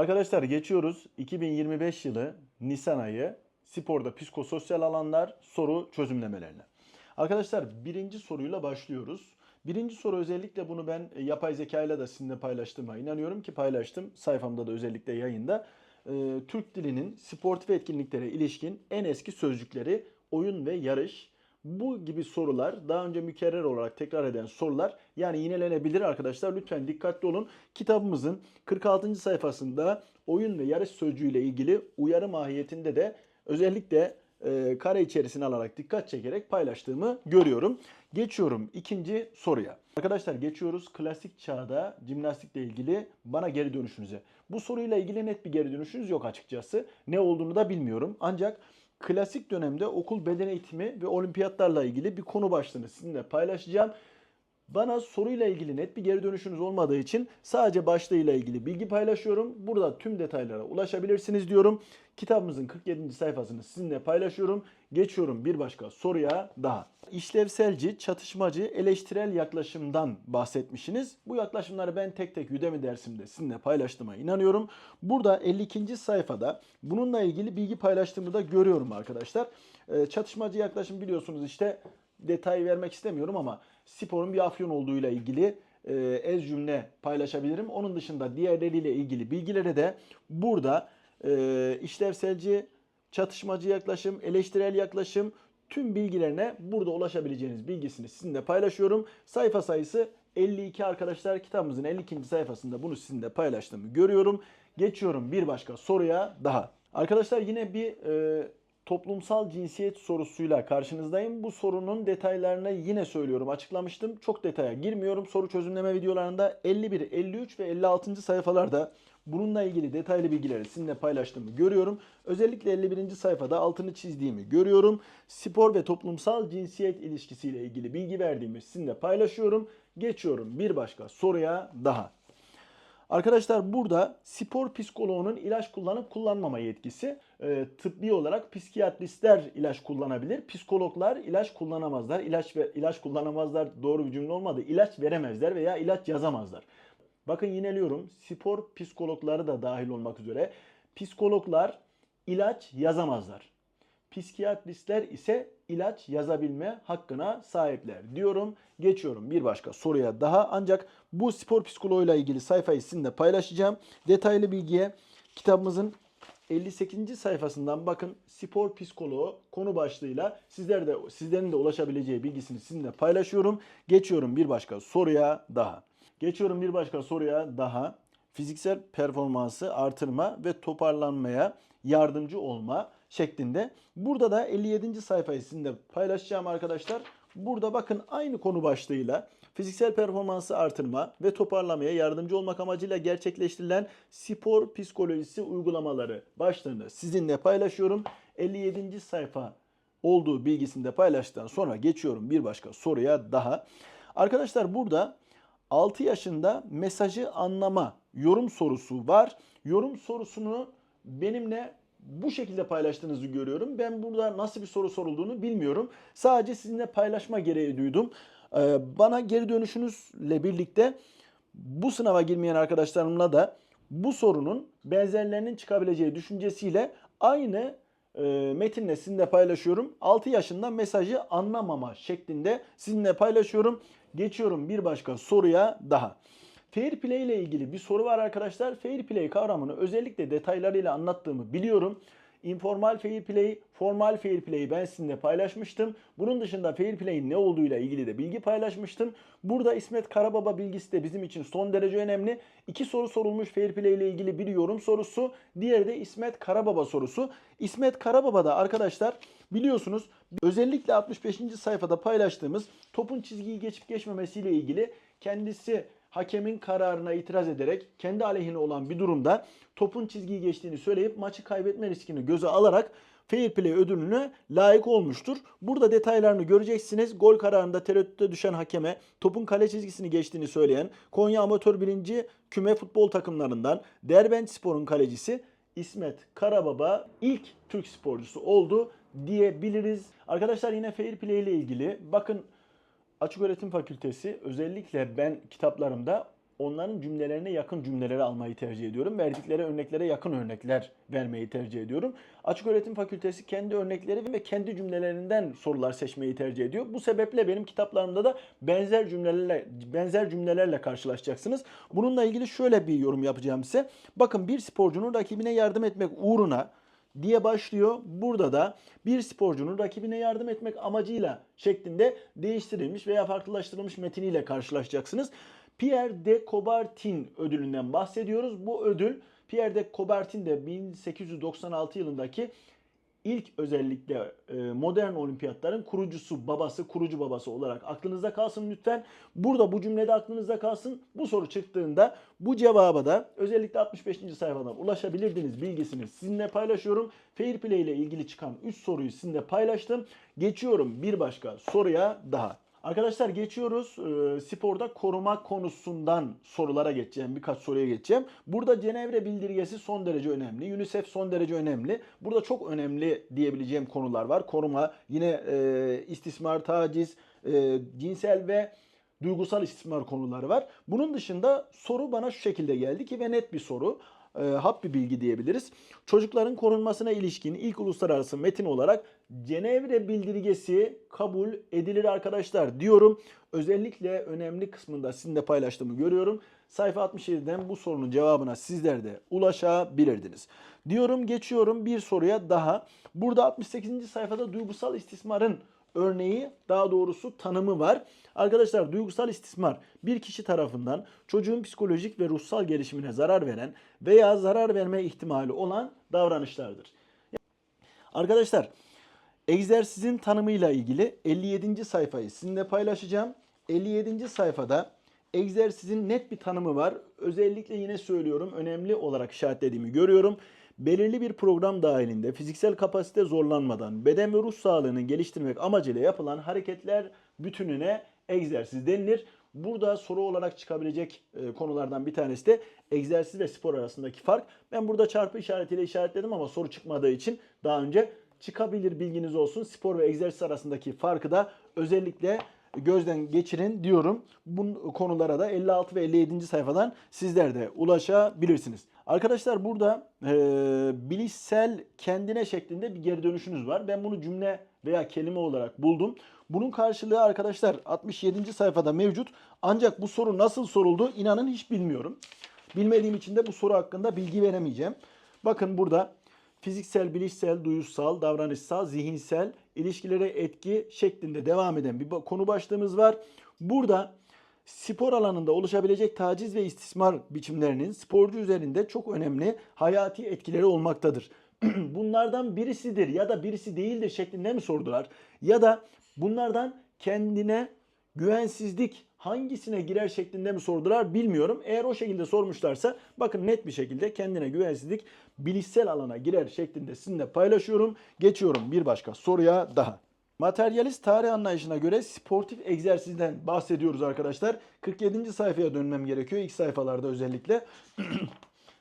Arkadaşlar geçiyoruz 2025 yılı Nisan ayı sporda psikososyal alanlar soru çözümlemelerine. Arkadaşlar birinci soruyla başlıyoruz. Birinci soru özellikle bunu ben e, yapay zeka ile de sizinle paylaştığıma inanıyorum ki paylaştım. Sayfamda da özellikle yayında. Ee, Türk dilinin sportif etkinliklere ilişkin en eski sözcükleri oyun ve yarış. Bu gibi sorular daha önce mükerrer olarak tekrar eden sorular yani yinelenebilir arkadaşlar. Lütfen dikkatli olun. Kitabımızın 46. sayfasında oyun ve yarış sözcüğüyle ilgili uyarı mahiyetinde de özellikle e, kare içerisine alarak dikkat çekerek paylaştığımı görüyorum. Geçiyorum ikinci soruya. Arkadaşlar geçiyoruz klasik çağda jimnastikle ilgili bana geri dönüşünüze. Bu soruyla ilgili net bir geri dönüşünüz yok açıkçası. Ne olduğunu da bilmiyorum. Ancak klasik dönemde okul beden eğitimi ve olimpiyatlarla ilgili bir konu başlığını sizinle paylaşacağım. Bana soruyla ilgili net bir geri dönüşünüz olmadığı için sadece başlığıyla ilgili bilgi paylaşıyorum. Burada tüm detaylara ulaşabilirsiniz diyorum. Kitabımızın 47. sayfasını sizinle paylaşıyorum. Geçiyorum bir başka soruya daha. İşlevselci, çatışmacı, eleştirel yaklaşımdan bahsetmişsiniz. Bu yaklaşımları ben tek tek Udemy dersimde sizinle paylaştığıma inanıyorum. Burada 52. sayfada bununla ilgili bilgi paylaştığımı da görüyorum arkadaşlar. Ee, Çatışmacı yaklaşım biliyorsunuz işte detay vermek istemiyorum ama sporun bir afyon olduğuyla ilgili e, ez cümle paylaşabilirim. Onun dışında diğerleriyle ilgili bilgileri de burada e, işlevselci, çatışmacı yaklaşım, eleştirel yaklaşım tüm bilgilerine burada ulaşabileceğiniz bilgisini sizinle paylaşıyorum. Sayfa sayısı 52 arkadaşlar kitabımızın 52. sayfasında bunu sizinle paylaştığımı görüyorum. Geçiyorum bir başka soruya daha. Arkadaşlar yine bir e, toplumsal cinsiyet sorusuyla karşınızdayım. Bu sorunun detaylarını yine söylüyorum, açıklamıştım. Çok detaya girmiyorum. Soru çözümleme videolarında 51, 53 ve 56. sayfalarda bununla ilgili detaylı bilgileri sizinle paylaştığımı görüyorum. Özellikle 51. sayfada altını çizdiğimi görüyorum. Spor ve toplumsal cinsiyet ilişkisiyle ilgili bilgi verdiğimi sizinle paylaşıyorum. Geçiyorum bir başka soruya daha. Arkadaşlar burada spor psikoloğunun ilaç kullanıp kullanmama yetkisi. E, tıbbi olarak psikiyatristler ilaç kullanabilir. Psikologlar ilaç kullanamazlar. İlaç ve ilaç kullanamazlar doğru bir cümle olmadı. İlaç veremezler veya ilaç yazamazlar. Bakın yineliyorum. Spor psikologları da dahil olmak üzere psikologlar ilaç yazamazlar. Psikiyatristler ise ilaç yazabilme hakkına sahipler diyorum. Geçiyorum bir başka soruya daha. Ancak bu spor psikoloğuyla ilgili sayfayı sizinle paylaşacağım. Detaylı bilgiye kitabımızın 58. sayfasından bakın spor psikoloğu konu başlığıyla sizler de sizlerin de ulaşabileceği bilgisini sizinle paylaşıyorum. Geçiyorum bir başka soruya daha. Geçiyorum bir başka soruya daha. Fiziksel performansı artırma ve toparlanmaya yardımcı olma şeklinde. Burada da 57. sayfayı sizinle paylaşacağım arkadaşlar. Burada bakın aynı konu başlığıyla fiziksel performansı artırma ve toparlamaya yardımcı olmak amacıyla gerçekleştirilen spor psikolojisi uygulamaları başlığını sizinle paylaşıyorum. 57. sayfa olduğu bilgisini de paylaştıktan sonra geçiyorum bir başka soruya daha. Arkadaşlar burada 6 yaşında mesajı anlama yorum sorusu var. Yorum sorusunu benimle bu şekilde paylaştığınızı görüyorum. Ben burada nasıl bir soru sorulduğunu bilmiyorum. Sadece sizinle paylaşma gereği duydum. Ee, bana geri dönüşünüzle birlikte bu sınava girmeyen arkadaşlarımla da bu sorunun benzerlerinin çıkabileceği düşüncesiyle aynı e, metinle sizinle paylaşıyorum. 6 yaşında mesajı anlamama şeklinde sizinle paylaşıyorum. Geçiyorum bir başka soruya daha. Fair play ile ilgili bir soru var arkadaşlar. Fair play kavramını özellikle detaylarıyla anlattığımı biliyorum. Informal fair play, formal fair play'i ben sizinle paylaşmıştım. Bunun dışında fair play'in ne olduğuyla ilgili de bilgi paylaşmıştım. Burada İsmet Karababa bilgisi de bizim için son derece önemli. İki soru sorulmuş fair play ile ilgili bir yorum sorusu. Diğeri de İsmet Karababa sorusu. İsmet Karababa da arkadaşlar biliyorsunuz özellikle 65. sayfada paylaştığımız topun çizgiyi geçip geçmemesiyle ilgili kendisi hakemin kararına itiraz ederek kendi aleyhine olan bir durumda topun çizgiyi geçtiğini söyleyip maçı kaybetme riskini göze alarak Fair Play ödülüne layık olmuştur. Burada detaylarını göreceksiniz. Gol kararında tereddüte düşen hakeme topun kale çizgisini geçtiğini söyleyen Konya Amatör 1. Küme futbol takımlarından Derbent Spor'un kalecisi İsmet Karababa ilk Türk sporcusu oldu diyebiliriz. Arkadaşlar yine Fair Play ile ilgili bakın Açık Öğretim Fakültesi özellikle ben kitaplarımda onların cümlelerine yakın cümleleri almayı tercih ediyorum. Verdikleri örneklere yakın örnekler vermeyi tercih ediyorum. Açık Öğretim Fakültesi kendi örnekleri ve kendi cümlelerinden sorular seçmeyi tercih ediyor. Bu sebeple benim kitaplarımda da benzer cümlelerle benzer cümlelerle karşılaşacaksınız. Bununla ilgili şöyle bir yorum yapacağım size. Bakın bir sporcunun rakibine yardım etmek uğruna diye başlıyor. Burada da bir sporcunun rakibine yardım etmek amacıyla şeklinde değiştirilmiş veya farklılaştırılmış metiniyle karşılaşacaksınız. Pierre de Coubertin ödülünden bahsediyoruz. Bu ödül Pierre de Coubertin de 1896 yılındaki ilk özellikle e, modern olimpiyatların kurucusu, babası, kurucu babası olarak aklınızda kalsın lütfen. Burada bu cümlede aklınızda kalsın. Bu soru çıktığında bu cevaba da özellikle 65. sayfadan ulaşabilirdiniz bilgisini sizinle paylaşıyorum. Fair Play ile ilgili çıkan 3 soruyu sizinle paylaştım. Geçiyorum bir başka soruya daha. Arkadaşlar geçiyoruz. Ee, sporda koruma konusundan sorulara geçeceğim. Birkaç soruya geçeceğim. Burada Cenevre bildirgesi son derece önemli. UNICEF son derece önemli. Burada çok önemli diyebileceğim konular var. Koruma, yine e, istismar, taciz, e, cinsel ve duygusal istismar konuları var. Bunun dışında soru bana şu şekilde geldi ki ve net bir soru. E, hap bir bilgi diyebiliriz. Çocukların korunmasına ilişkin ilk uluslararası metin olarak Cenevre bildirgesi kabul edilir arkadaşlar diyorum. Özellikle önemli kısmında sizinle paylaştığımı görüyorum. Sayfa 67'den bu sorunun cevabına sizler de ulaşabilirdiniz. Diyorum geçiyorum bir soruya daha. Burada 68. sayfada duygusal istismarın örneği daha doğrusu tanımı var. Arkadaşlar duygusal istismar bir kişi tarafından çocuğun psikolojik ve ruhsal gelişimine zarar veren veya zarar verme ihtimali olan davranışlardır. Arkadaşlar egzersizin tanımıyla ilgili 57. sayfayı sizinle paylaşacağım. 57. sayfada egzersizin net bir tanımı var. Özellikle yine söylüyorum önemli olarak işaretlediğimi görüyorum. Belirli bir program dahilinde fiziksel kapasite zorlanmadan beden ve ruh sağlığını geliştirmek amacıyla yapılan hareketler bütününe egzersiz denilir. Burada soru olarak çıkabilecek e, konulardan bir tanesi de egzersiz ve spor arasındaki fark. Ben burada çarpı işaretiyle işaretledim ama soru çıkmadığı için daha önce çıkabilir bilginiz olsun. Spor ve egzersiz arasındaki farkı da özellikle gözden geçirin diyorum. Bu konulara da 56 ve 57. sayfadan sizler de ulaşabilirsiniz. Arkadaşlar burada e, bilişsel kendine şeklinde bir geri dönüşünüz var. Ben bunu cümle veya kelime olarak buldum. Bunun karşılığı arkadaşlar 67. sayfada mevcut. Ancak bu soru nasıl soruldu inanın hiç bilmiyorum. Bilmediğim için de bu soru hakkında bilgi veremeyeceğim. Bakın burada fiziksel, bilişsel, duyusal, davranışsal, zihinsel ilişkilere etki şeklinde devam eden bir konu başlığımız var. Burada spor alanında oluşabilecek taciz ve istismar biçimlerinin sporcu üzerinde çok önemli hayati etkileri olmaktadır. Bunlardan birisidir ya da birisi değildir şeklinde mi sordular? Ya da bunlardan kendine güvensizlik hangisine girer şeklinde mi sordular bilmiyorum. Eğer o şekilde sormuşlarsa bakın net bir şekilde kendine güvensizlik bilişsel alana girer şeklinde sizinle paylaşıyorum. Geçiyorum bir başka soruya daha. Materyalist tarih anlayışına göre sportif egzersizden bahsediyoruz arkadaşlar. 47. sayfaya dönmem gerekiyor ilk sayfalarda özellikle.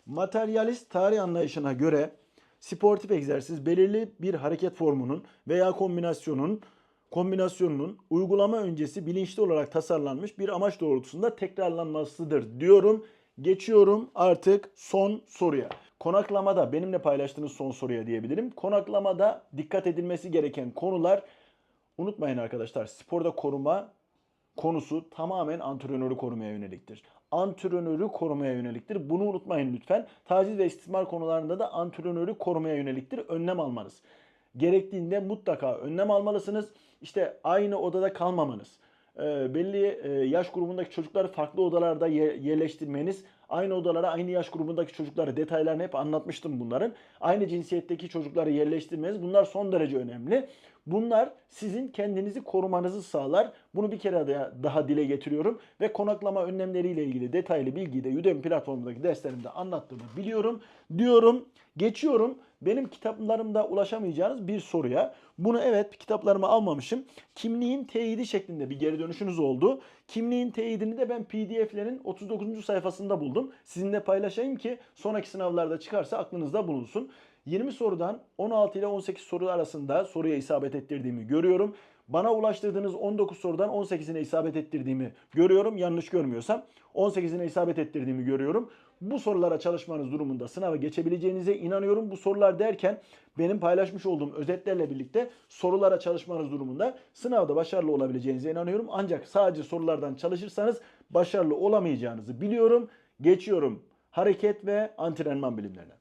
Materyalist tarih anlayışına göre sportif egzersiz belirli bir hareket formunun veya kombinasyonun kombinasyonunun uygulama öncesi bilinçli olarak tasarlanmış bir amaç doğrultusunda tekrarlanmasıdır diyorum. Geçiyorum artık son soruya. Konaklamada benimle paylaştığınız son soruya diyebilirim. Konaklamada dikkat edilmesi gereken konular unutmayın arkadaşlar sporda koruma konusu tamamen antrenörü korumaya yöneliktir. Antrenörü korumaya yöneliktir. Bunu unutmayın lütfen. Taciz ve istismar konularında da antrenörü korumaya yöneliktir. Önlem almanız. Gerektiğinde mutlaka önlem almalısınız. İşte aynı odada kalmamanız. Belli yaş grubundaki çocukları farklı odalarda yerleştirmeniz, aynı odalara aynı yaş grubundaki çocukları detaylarını hep anlatmıştım bunların. Aynı cinsiyetteki çocukları yerleştirmeniz bunlar son derece önemli. Bunlar sizin kendinizi korumanızı sağlar. Bunu bir kere daha, dile getiriyorum ve konaklama önlemleriyle ilgili detaylı bilgiyi de Udemy platformundaki derslerimde anlattığımı biliyorum. Diyorum, geçiyorum benim kitaplarımda ulaşamayacağınız bir soruya. Bunu evet kitaplarıma almamışım. Kimliğin teyidi şeklinde bir geri dönüşünüz oldu. Kimliğin teyidini de ben pdf'lerin 39. sayfasında buldum. Sizinle paylaşayım ki sonraki sınavlarda çıkarsa aklınızda bulunsun. 20 sorudan 16 ile 18 soru arasında soruya isabet ettirdiğimi görüyorum. Bana ulaştırdığınız 19 sorudan 18'ine isabet ettirdiğimi görüyorum. Yanlış görmüyorsam 18'ine isabet ettirdiğimi görüyorum. Bu sorulara çalışmanız durumunda sınava geçebileceğinize inanıyorum. Bu sorular derken benim paylaşmış olduğum özetlerle birlikte sorulara çalışmanız durumunda sınavda başarılı olabileceğinize inanıyorum. Ancak sadece sorulardan çalışırsanız başarılı olamayacağınızı biliyorum. Geçiyorum hareket ve antrenman bilimlerine.